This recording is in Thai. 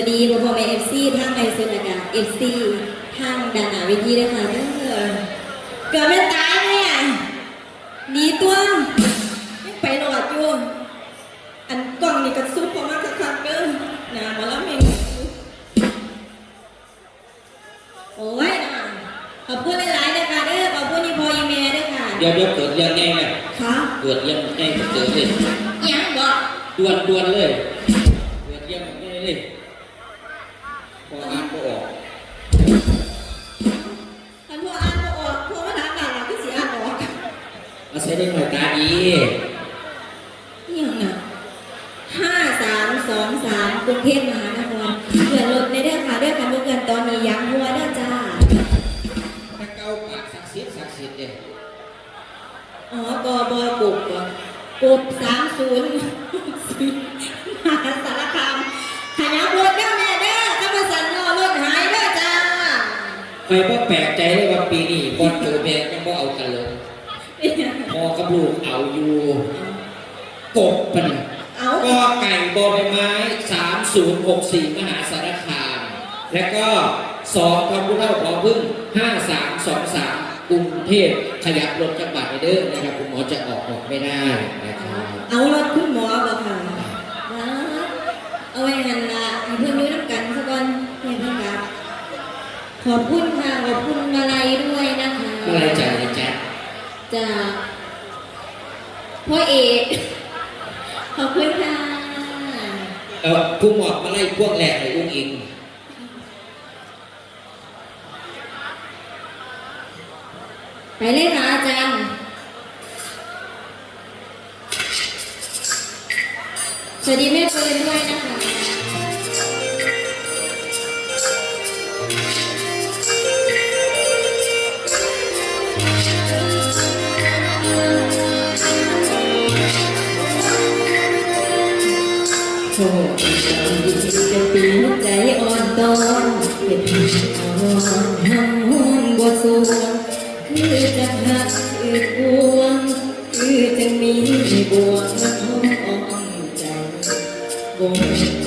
วัสดีพ่อพ่อแม่เอฟซีทางไอซีและกันเอฟซีทางดานาวิธีด้วยค่ะเด้อเกิดไม่ตายเนี่ยหนีตัวยังไปหลอดอยู่ อันกล่องนี่ก็ซุปพอมากสักครั้งเกินหนามาแล้วเมงโอ้ยนะขอบคุณหลายๆนะคะเด้อขอบคุณอีพออีเมย์ด้วยค่ะเดี๋ยวเดี๋ยวเกิดเรื่องไงเนี่ยค่ะเกิดเรื่องไงเกิดเลยยังบอกด่วนด่วนเลยเกิดเรื่องไงเลย พออ่านก็ออกท่านพ่ออ่านบ่ออกพ่อมาถามด่าเราที่สิอ่านออกอาศัยได้หน่อยตาดีนี่ยังน่ะห้าสามสองสามกรุงเทพมหานครเกิดรถในเด้อค่ะเด้อค่ะเมื่อเกินตอนนี้ยังหัวเด้อจ้าถ้าเก้าปากศักดิ์สิทธิ์ศักดิ์สิทธิ์เนี่ยอ๋อกบกุบบ่กุบสามศูนย์ ใครก็แปลกใจเลยว่าปีนี้บอลโจแม่ยังบ่เอากันเลยพอกับลูกเอาอยู่กบปะเนี่ยเอาก็ไก่บอใบไม้3064มหาสารคาม และก็2พระพุทธเจ้าขอพึ่ง5323กรุงเทพขยับรถจังหวัดไปเด้อนะครับคุณหมอจะออกออกไม่ได้นะครับเอารถคุณหมอบ่ค่ะว้าเอาไว้หันละให้เพื่อนอยู่น้ำกันสักวันเพื่อนเพื่อนครับขอบคุณค่ะขอบคุณมาลัยด้วยนะคะ อะไรใจนะจ๊ะจากพ่อเอกขอบคุณค่ะเออผู้หมอบมาไล่พวกแรกเลยอุ้งอิงไปเลยค่ะอาจารย์สวัสดีแม่เฟิร์นด้วยนะคะ โชคดีจะตีใจอ่อนตอนเป็นอาวรณ์ห้ห้องบทสวงคือจะหักคือพวงคือจะมีบวกและห้องใจบ่